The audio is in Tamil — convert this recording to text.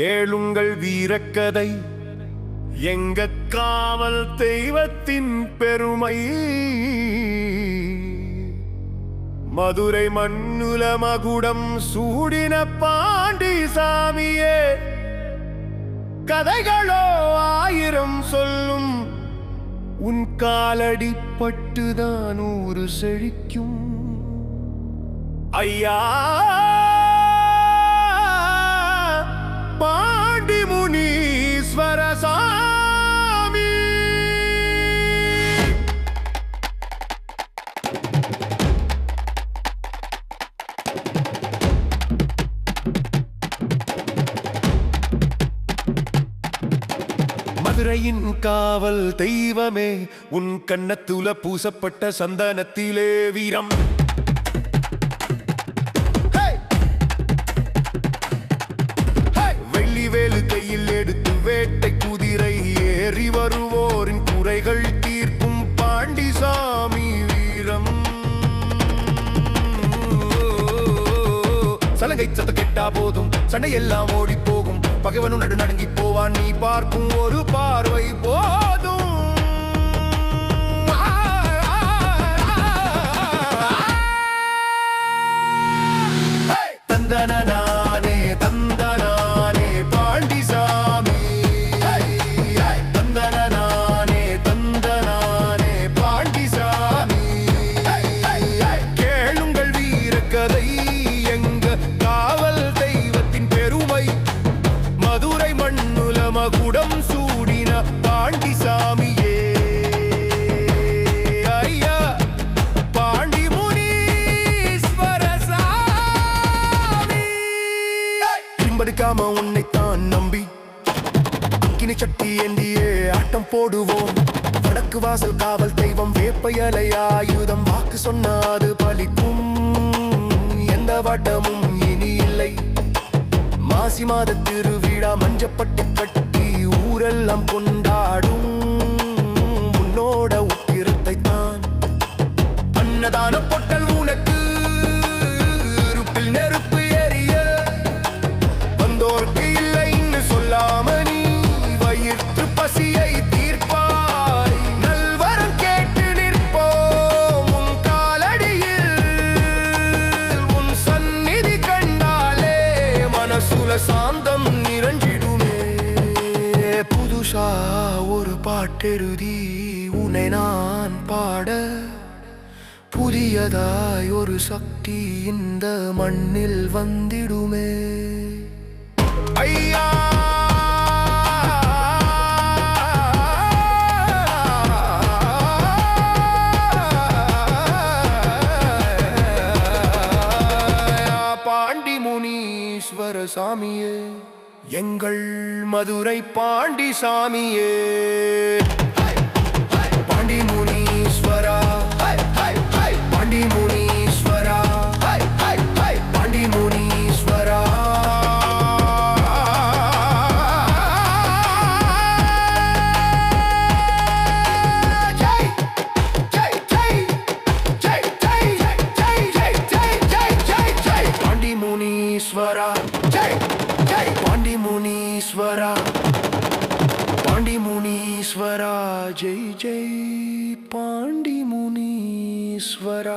கேளுங்கள் வீரக்கதை. எங்க காவல் தெய்வத்தின் பெருமை. மதுரை மண்ணுல மகுடம் சூடின பாண்டி சாமியே கதைகளோ ஆயிரம் சொல்லும். உன் காலடிப்பட்டுதான் ஊரு செழிக்கும். ஐயா மதுரையின் காவல் தெய்வமே உன் கண்ணத்துல பூசப்பட்ட சந்தனத்திலே வீரம். வெள்ளிவேலு கையில் எடுத்து வேட்டை குதிரை ஏறி வருவோரின் குறைகள் தீர்க்கும் பாண்டிசாமி வீரம். சலங்கை சத்த கெட்டா போதும் சண்டை எல்லாம் ஓடி போகும். பகைவனும் நடுநடுங்கி போவான். நீ பார்க்கும் ஒரு பார்வை போதும். மண்ணுல மகுடம் சூடின பாண்டிசாமியே. ஐயா பாண்டி முனீஸ்வர சாமி பின்படுக்காம உன்னைத்தான் நம்பி அக்கினி சட்டி ஏந்தியே ஆட்டம் போடுவோம். வடக்கு வாசல் காவல் தெய்வம் வேப்பையலை ஆயுதம் வாக்கு சொன்னாது பலிக்கும் எந்த வட்டமும் இனி இல்லை. மாசி மாத திருவிழா மஞ்சப்பட்டு கட்டி I'm going ஒரு பாட்டெழுதி உன்னை நான் பாட. புதியதாய் ஒரு சக்தி இந்த மண்ணில் வந்திடுமே. ஐயா! பாண்டி முனீஸ்வர சாமியே எங்கள் மதுரை பாண்டி சாமியே பாண்டி முனீஸ்வரா பாண்டி முனீஸ்வரா பாண்டி முனீஸ்வரா பாண்டி முனீஸ்வரா ஜெய் పాండి మునీశ్వర పాండి మునీశ్వర జై జై పాండి మునీశ్వర